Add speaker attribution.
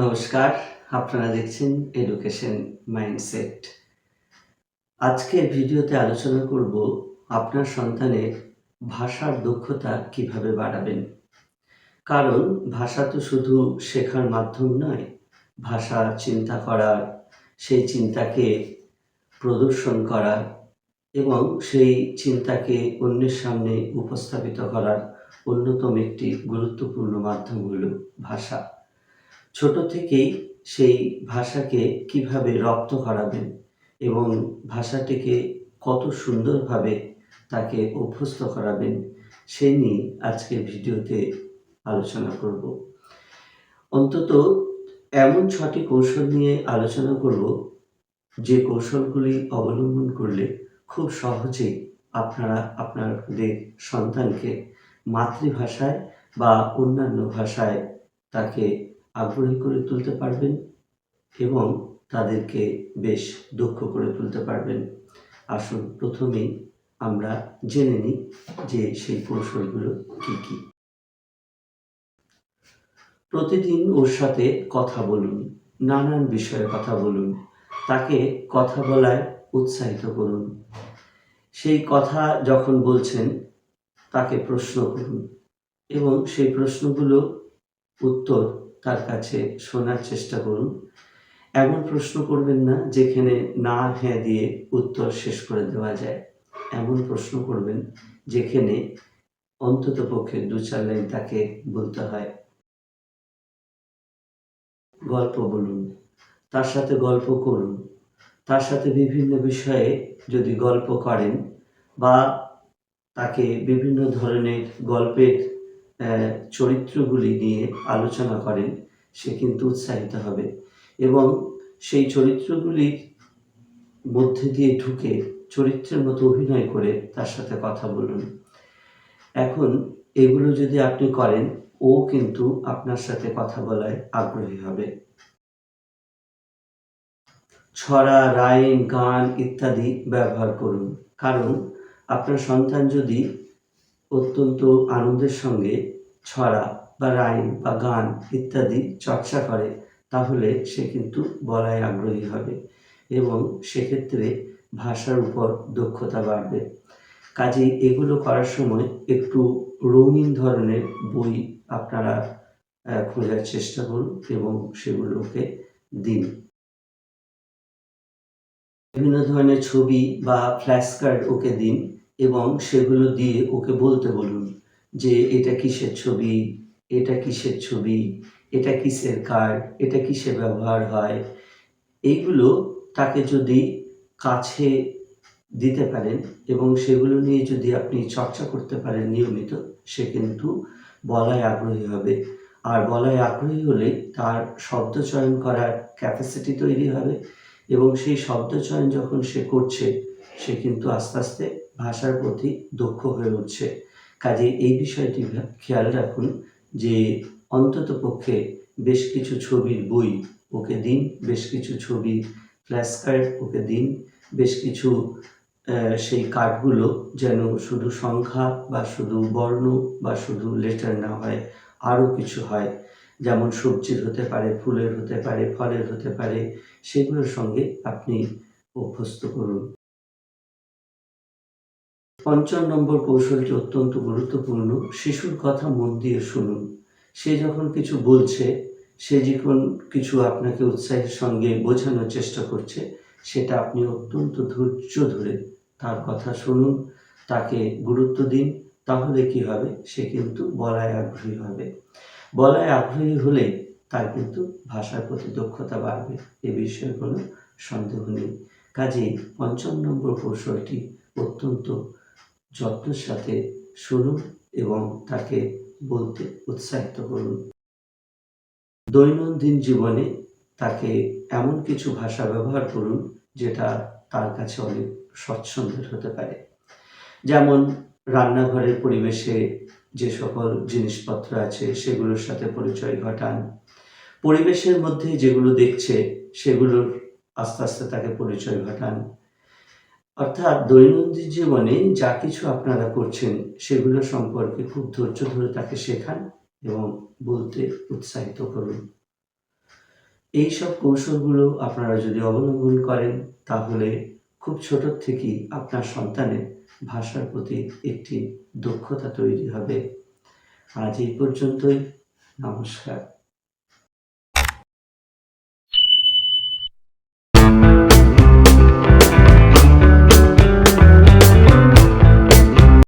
Speaker 1: নমস্কার, আপনারা দেখছেন এডুকেশন মাইন্ডসেট আজকের ভিডিওতে আলোচনা করব আপনার সন্তানের ভাষার দক্ষতা কীভাবে বাড়াবেন। কারণ ভাষা তো শুধু শেখার মাধ্যম নয়, ভাষা চিন্তা করার, সেই চিন্তাকে প্রদর্শন করার এবং সেই চিন্তাকে অন্যের সামনে উপস্থাপিত করার অন্যতম একটি গুরুত্বপূর্ণ মাধ্যম হল ভাষা। ছোট থেকেই সেই ভাষাকে কীভাবে রপ্ত করাবেন এবং ভাষাটিকে কত সুন্দরভাবে তাকে অভ্যস্ত করাবেন, সে নিয়ে আজকের ভিডিওতে আলোচনা করব। অন্তত এমন ছটি কৌশল নিয়ে আলোচনা করব, যে কৌশলগুলি অবলম্বন করলে খুব সহজেই আপনারা আপনাদের সন্তানকে মাতৃভাষায় বা অন্যান্য ভাষায় তাকে আগ্রহী করে তুলতে পারবেন এবং তাদেরকে বেশ দক্ষ করে তুলতে পারবেন। আসুন, প্রথমেই আমরা জেনে নিই যে সেই কৌশলগুলো কি কি। প্রতিদিন ওর সাথে কথা বলুন, নানান বিষয়ে কথা বলুন, তাকে কথা বলায় উৎসাহিত করুন। সেই কথা যখন বলছেন, তাকে প্রশ্ন করুন এবং সেই প্রশ্নগুলো উত্তর তার কাছে শোনার চেষ্টা করুন। এমন প্রশ্ন করবেন না, যেখানে না হ্যাঁ দিয়ে উত্তর শেষ করে দেওয়া যায়। এমন প্রশ্ন করবেন, যেখানে অন্তত পক্ষে দু চার লাইন তাকে বলতে হয়। গল্প বলুন, তার সাথে গল্প করুন। তার সাথে বিভিন্ন বিষয়ে যদি গল্প করেন বা তাকে বিভিন্ন ধরনের গল্পের চরিত্রগুলি নিয়ে আলোচনা করেন, সে কিন্তু উৎসাহিত হবে। এবং সেই চরিত্রগুলির মধ্যে দিয়ে ঢুকে চরিত্রের মতো অভিনয় করে তার সাথে কথা বলুন। এখন এগুলো যদি আপনি করেন, ও কিন্তু আপনার সাথে কথা বলায় আগ্রহী হবে। ছড়া, রাইম, গান ইত্যাদি ব্যবহার করুন। কারণ আপনার সন্তান যদি অত্যন্ত আনন্দের সঙ্গে ছড়া বা রাইম বা গান ইত্যাদি চর্চা করে, তাহলে সে কিন্তু বলায় আগ্রহী হবে এবং সেক্ষেত্রে ভাষার উপর দক্ষতা বাড়বে। কাজেই এগুলো করার সময় একটু রঙিন ধরনের বই আপনারা খোঁজার চেষ্টা করুন এবং সেগুলোকে দিন। বিভিন্ন ধরনের ছবি বা ফ্ল্যাশ কার্ড ওকে দিন এবং সেগুলো দিয়ে ওকে বলতে বলুন। যে এটা কিসের ছবি, এটা কিসের ছবি, এটা কিসের কার্ড, এটা কিসে ব্যবহার হয় এইগুলো তাকে যদি কাছে দিতে পারেন এবং সেগুলো নিয়ে যদি আপনি চর্চা করতে পারেন নিয়মিত, সে কিন্তু বলায় আগ্রহী হবে। আর বলায় আগ্রহী হলে তার শব্দ চয়ন করার ক্যাপাসিটি তৈরি হবে এবং সেই শব্দ চয়ন যখন সে করছে, সে কিন্তু আস্তে আস্তে ভাষার প্রতি দক্ষ হয়ে উঠছে। কাজে এই বিষয়টি খেয়াল রাখুন যে অন্তত পক্ষে বেশ কিছু ছবির বই ওকে দিন, বেশ কিছু ছবি ফ্ল্যাশ কার্ড ওকে দিন, বেশ কিছু সেই কার্ডগুলো যেন শুধু সংখ্যা বা শুধু বর্ণ বা শুধু লেটার না হয়, আরও কিছু হয়। যেমন সবজির হতে পারে, ফুলের হতে পারে, ফলের হতে পারে, সেগুলোর সঙ্গে আপনি অভ্যস্ত করুন। পঞ্চম নম্বর কৌশলটি অত্যন্ত গুরুত্বপূর্ণ। শিশুর কথা মন দিয়ে শুনুন। সে যখন কিছু বলছে, সে যখন কিছু আপনাকে উৎসাহের সঙ্গে বোঝানোর চেষ্টা করছে, সেটা আপনি অত্যন্ত ধৈর্য ধরে তার কথা শুনুন, তাকে গুরুত্ব দিন, তাহলে কি হবে? সে কিন্তু বলায় আগ্রহী হবে। বলায় আগ্রহী হলে তার কিন্তু ভাষার প্রতি দক্ষতা বাড়বে। এ বিষয়ে কোনো সন্দেহ নেই। কাজেই পঞ্চম নম্বর কৌশলটি অত্যন্ত যত্নের সাথে শুনুন এবং তাকে বলতে উৎসাহিত করুন। দৈনন্দিন জীবনে তাকে এমন কিছু ভাষা ব্যবহার করুন যেটা তার কাছে অনেক স্বচ্ছন্দের হতে পারে। যেমন রান্নাঘরের পরিবেশে যে সকল জিনিসপত্র আছে সেগুলোর সাথে পরিচয় ঘটান। পরিবেশের মধ্যে যেগুলো দেখছে সেগুলোর আস্তে আস্তে তাকে পরিচয় ঘটান। অর্থাৎ দৈনন্দিন জীবনে যা কিছু আপনারা করছেন, সেগুলো সম্পর্কে খুব ধৈর্য ধরে তাকে শেখান এবং বলতে উৎসাহিত করুন। এই সব কৌশলগুলো আপনারা যদি অবলম্বন করেন, তাহলে খুব ছোট থেকেই আপনার সন্তানের ভাষার প্রতি একটি দক্ষতা তৈরি হবে। আজ এই পর্যন্তই। নমস্কার।